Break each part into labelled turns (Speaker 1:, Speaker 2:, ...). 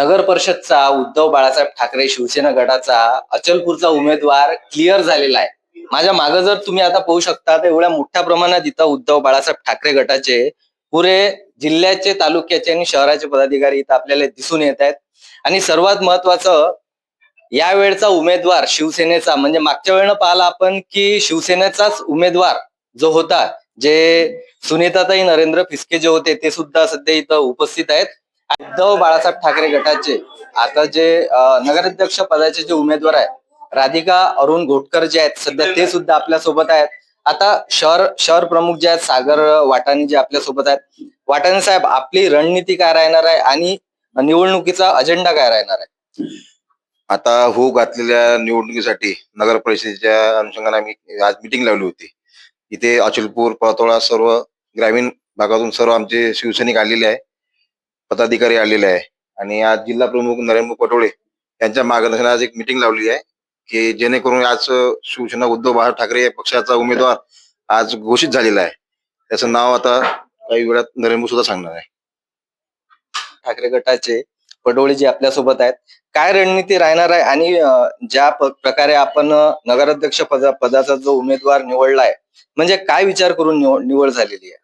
Speaker 1: नगर परिषदचा उद्धव बाळासाहेब ठाकरे शिवसेना गटाचा अचलपूरचा उमेदवार क्लिअर झालेला आहे. माझ्या मागे जर तुम्ही आता पाहू शकता तर एवढ्या मोठ्या प्रमाणात इथं उद्धव बाळासाहेब ठाकरे गटाचे पुरे जिल्ह्याचे तालुक्याचे आणि शहराचे पदाधिकारी इथं आपल्याला दिसून येत आहेत. आणि सर्वात महत्वाचं या वेळचा उमेदवार शिवसेनेचा म्हणजे मागच्या वेळेनं पाहिला आपण की शिवसेनेचाच उमेदवार जो होता जे सुनीताताई नरेंद्र फिसके जे होते ते सुद्धा सध्या इथं उपस्थित आहेत. उद्धव बाळासाहेब ठाकरे गटाचे आता जे नगराध्यक्ष पदाचे जे उमेदवार आहेत राधिका अरुण घोटकर जे आहेत सध्या ते सुद्धा आपल्यासोबत आहेत. आता शहर शहर प्रमुख जे आहेत सागर वाटाणी जे आपल्यासोबत आहेत. वाटाणे साहेब आपली रणनीती काय राहणार आहे आणि निवडणुकीचा अजेंडा काय राहणार आहे?
Speaker 2: आता हो घातलेल्या निवडणुकीसाठी नगर परिषदेच्या अनुषंगाने आम्ही आज मिटिंग लावली होती. इथे अचलपूर पातोळा सर्व ग्रामीण भागातून सर्व आमचे शिवसैनिक आलेले आहे पदाधिकारी आलेले आहे. आणि आज जिल्हा प्रमुख नरेंद्र पटोळे यांच्या मार्गदर्शनात आज एक मिटिंग लावली आहे की जेणेकरून आज शिवसेना उद्धव बाळासाहेब ठाकरे पक्षाचा उमेदवार आज घोषित झालेला आहे. त्याचं नाव आता काही वेळात नरेंद्र सुद्धा सांगणार आहे.
Speaker 1: ठाकरे गटाचे पडोळे जे आपल्यासोबत आहेत काय रणनीती राहणार आहे? आणि ज्या प्रकारे आपण नगराध्यक्ष पदा पदाचा जो उमेदवार निवडला आहे म्हणजे काय विचार करून निवड झालेली आहे?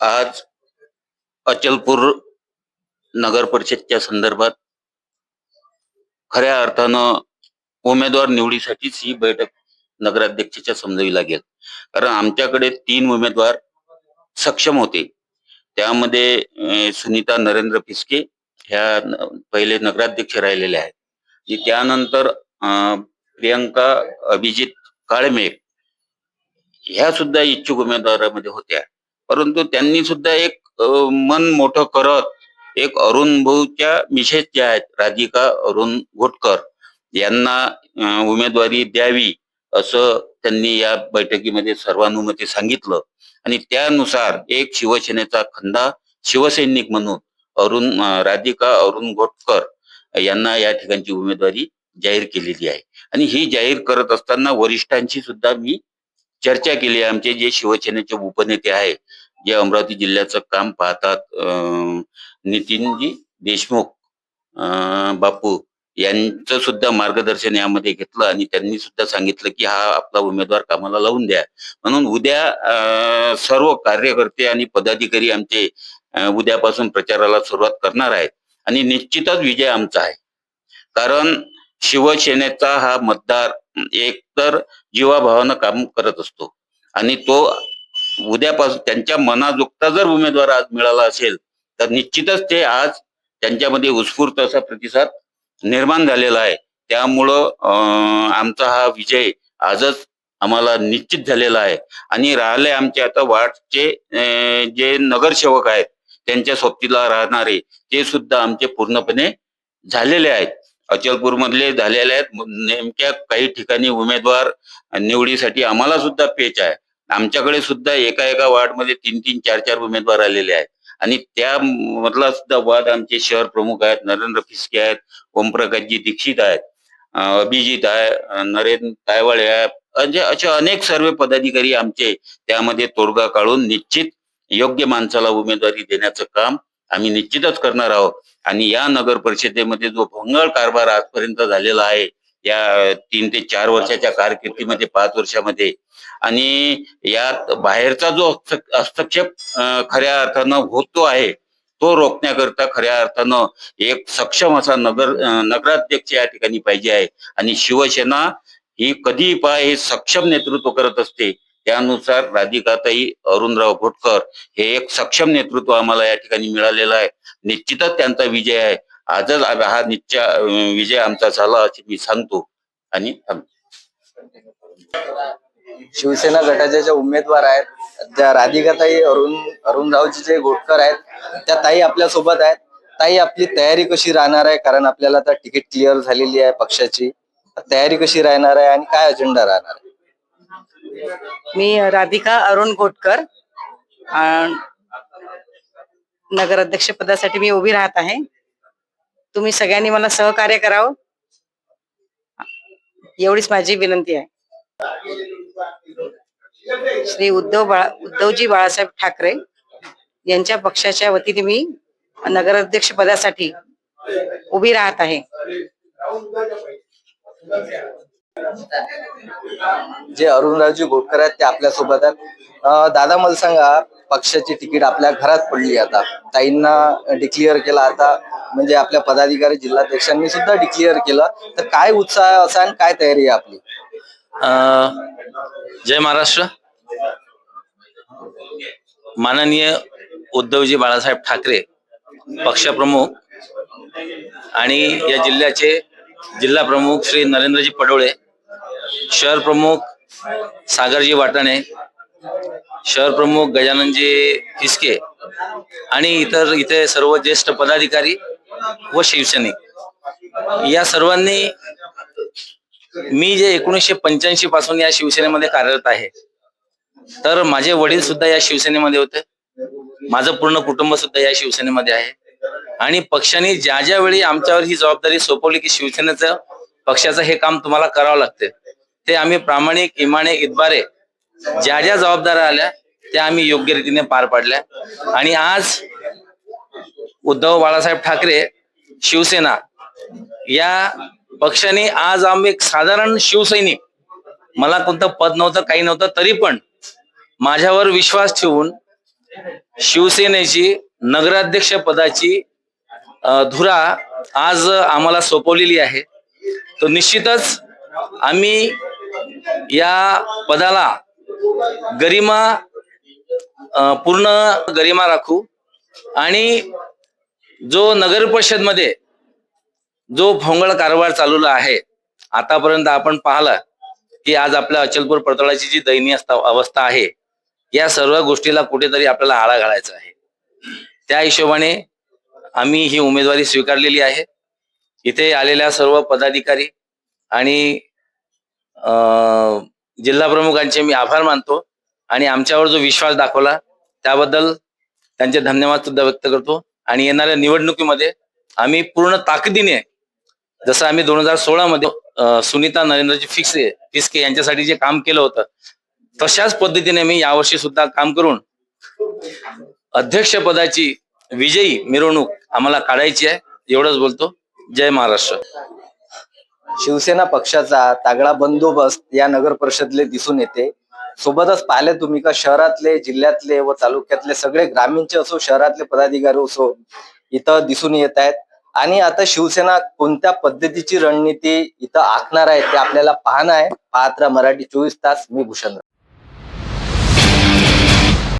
Speaker 3: आज अचलपूर नगर परिषदच्या संदर्भात खऱ्या अर्थानं उमेदवार निवडीसाठीच ही बैठक नगराध्यक्षाच्या समजावी लागेल कारण आमच्याकडे तीन उमेदवार सक्षम होते. त्यामध्ये सुनीता नरेंद्र फिसके ह्या पहिले नगराध्यक्ष राहिलेल्या आहेत. त्यानंतर अं, प्रियंका अभिजित काळमेघ ह्या सुद्धा इच्छुक उमेदवारामध्ये होत्या. परंतु त्यांनी सुद्धा एक मन मोठं करत एक अरुण भाऊच्या मिसेस ज्या आहेत राधिका अरुण घोटकर यांना उमेदवारी द्यावी असं त्यांनी या बैठकीमध्ये सर्वानुमते सांगितलं. आणि त्यानुसार एक शिवसेनेचा खंदा शिवसैनिक म्हणून अरुण राधिका अरुण घोटकर यांना या ठिकाणची उमेदवारी जाहीर केलेली आहे. आणि ही जाहीर करत असताना वरिष्ठांशी सुद्धा मी चर्चा केली आहे. आमचे जे शिवसेनेचे उपनेते आहेत जे अमरावती जिल्ह्याचं काम पाहतात नितीनजी देशमुख बापू यांचं सुद्धा मार्गदर्शन यामध्ये घेतलं आणि त्यांनी सुद्धा सांगितलं की हा आपला उमेदवार कामाला लावून द्या. म्हणून उद्या सर्व कार्यकर्ते आणि पदाधिकारी आमचे उद्यापासून प्रचाराला सुरुवात करणार आहेत. आणि निश्चितच विजय आमचा आहे. कारण शिवसेनेचा हा मतदार एकतर जीवाभावानं काम करत असतो आणि तो उद्यापासून त्यांच्या मनाजोगता जर उमेदवार आज मिळाला असेल तर निश्चितच ते आज त्यांच्यामध्ये उत्स्फूर्त असा प्रतिसाद निर्माण झालेला आहे. त्यामुळं आमचा हा विजय आजच आम्हाला निश्चित झालेला आहे. आणि राहिले आमचे आता वाटचे जे नगरसेवक आहेत त्यांच्या सोबतीला राहणारे ते सुद्धा आमचे पूर्णपणे झालेले आहेत. अचलपूर मधले झालेले आहेत. नेमक्या काही ठिकाणी उमेदवार निवडीसाठी आम्हाला सुद्धा पेच आहे. आमच्याकडे सुद्धा एका एका वार्डमध्ये तीन तीन चार चार उमेदवार आलेले आहेत. आणि त्या मधला सुद्धा वार्ड आमचे शहर प्रमुख आहेत नरेंद्र फिसके आहेत ओमप्रकाशजी दीक्षित आहेत अभिजित आहे नरेंद्र तायवाळे आहे. म्हणजे असे अनेक सर्व पदाधिकारी आमचे त्यामध्ये तोडगा काढून निश्चित योग्य माणसाला उमेदवारी देण्याचं काम आम्ही निश्चितच करणार आहोत. आणि या नगर परिषदेमध्ये जो भोंगळ कारभार आजपर्यंत झालेला आहे या तीन ते चार वर्षाच्या कारकिर्दीमध्ये पाच वर्षामध्ये आणि यात बाहेरचा जो हस्तक्षेप खऱ्या अर्थानं होतो आहे तो रोखण्याकरता खऱ्या अर्थानं एक सक्षम असा नगर नगराध्यक्ष या ठिकाणी पाहिजे आहे. आणि शिवसेना ही कधी पाय हे सक्षम नेतृत्व करत असते त्यानुसार राधिकाताई अरुणराव घोटकर हे एक सक्षम नेतृत्व आम्हाला या ठिकाणी मिळालेलं आहे. निश्चितच त्यांचा विजय आहे. आजच हा निश्चय विजय आमचा झाला असे मी सांगतो आणि थांबतो.
Speaker 1: शिवसेना गटाच्या ज्या उमेदवार आहेत ज्या राधिकाताई अरुण अरुणरावजी जे गोटकर आहेत त्या ताई आपल्यासोबत आहेत. ताई आपली तयारी कशी राहणार आहे? कारण आपल्याला आता तिकीट क्लिअर झालेली आहे पक्षाची. तयारी कशी राहणार आहे आणि काय अजेंडा राहणार आहे?
Speaker 4: मी राधिका अरुण गोटकर अं, नगराध्यक्ष पदासाठी मी उभी राहत आहे. तुम्ही सगळ्यांनी मला सहकार्य करावं. एवढीच माझी विनंती आहे. श्री उद्धव बाळा उद्धवजी बाळासाहेब ठाकरे यांच्या पक्षाच्या वतीने मी नगराध्यक्ष पदासाठी उभी राहत आहे.
Speaker 1: जे अरुणरावजी घोटकर आहेत ते आपल्यासोबत आहेत दादा मला सांगा पक्षाची तिकीट आपल्या घरात पडली आता. ताईंना डिक्लेअर केला आता म्हणजे आपल्या पदाधिकारी जिल्हाध्यक्षांनी सुद्धा डिक्लेअर केलं. तर काय उत्साह असा आणि काय तयारी आहे आपली?
Speaker 5: जय महाराष्ट्र. माननीय उद्धवजी बाळासाहेब ठाकरे पक्षप्रमुख आणि या जिल्ह्याचे जिल्हा प्रमुख श्री नरेंद्रजी पडोळे शहर प्रमुख सागरजी वाटाणे शहर प्रमुख गजाननजी फिसके आणि इतर इथे सर्व ज्येष्ठ पदाधिकारी व शिवसैनिक. या सर्वांनी मी जे एकोणीसशे पंच्याऐंशी पासून या शिवसेनेमध्ये कार्यरत आहे तर माझे वडील सुद्धा या शिवसेनेमध्ये होते. माझं पूर्ण कुटुंब सुद्धा या शिवसेनेमध्ये आहे. आणि पक्षाने ज्या ज्या वेळी आमच्यावर ही जबाबदारी सोपवली की शिवसेनेचं पक्षाचं हे काम तुम्हाला करावं लागते ते आम्ही प्रामाणिक इमाने इतबारे ज्या ज्या जबाबदाऱ्या आल्या त्या आम्ही योग्य रीतीने पार पाडल्या. आणि आज उद्धव बाळासाहेब ठाकरे शिवसेना या पक्षाने आज आम्ही एक साधारण शिवसैनिक मला कोणतं पद नव्हतं काही नव्हतं तरी पण माझ्यावर विश्वास ठेवून शिवसेनेची नगराध्यक्ष पदाची धुरा आज आम्हाला सोपवलेली आहे. तो निश्चितच आम्ही या पदाला गरिमा पूर्ण गरिमा राखू आणि जो नगर परिषदमध्ये जो भोंगळ कारभार चालवला आहे आतापर्यंत आपण पाहला की आज आपल्या अचलपूर परतळाची जी दयनीय अवस्था आहे या सर्व गोष्टीला कुठेतरी आपल्याला आळा घालायचा आहे. त्या हिशोबाने आम्ही ही उमेदवारी स्वीकारलेली आहे. इथे आलेल्या सर्व पदाधिकारी आणि अं, जिल्हा प्रमुखांचे मी आभार मानतो आणि आमच्यावर जो विश्वास दाखवला त्याबद्दल त्यांचे धन्यवाद सुद्धा व्यक्त करतो. आणि येणाऱ्या निवडणुकीमध्ये आम्ही पूर्ण ताकदीने जसं आम्ही दोन हजार सोळा मध्ये सुनीता नरेंद्रजी फिक्से फिस्के यांच्यासाठी जे काम केलं होतं तशाच पद्धतीने मी यावर्षी सुद्धा काम करून अध्यक्षपदाची विजयी मिरवणूक आम्हाला काढायची आहे. एवढंच बोलतो. जय महाराष्ट्र.
Speaker 1: शिवसेना पक्षाचा तागडा बंदोबस्त या नगर परिषदले दिसून येते. सोबतच पाहिले तुम्ही का शहरातले जिल्ह्यातले व तालुक्यातले सगळे ग्रामीणचे असो शहरातले पदाधिकारी असो इथं दिसून येत आहेत. आणि आता शिवसेना कोणत्या पद्धतीची रणनीती इथं आखणार आहे ते आपल्याला पाहणं आहे. पाहत मराठी चोवीस तास मी भूषण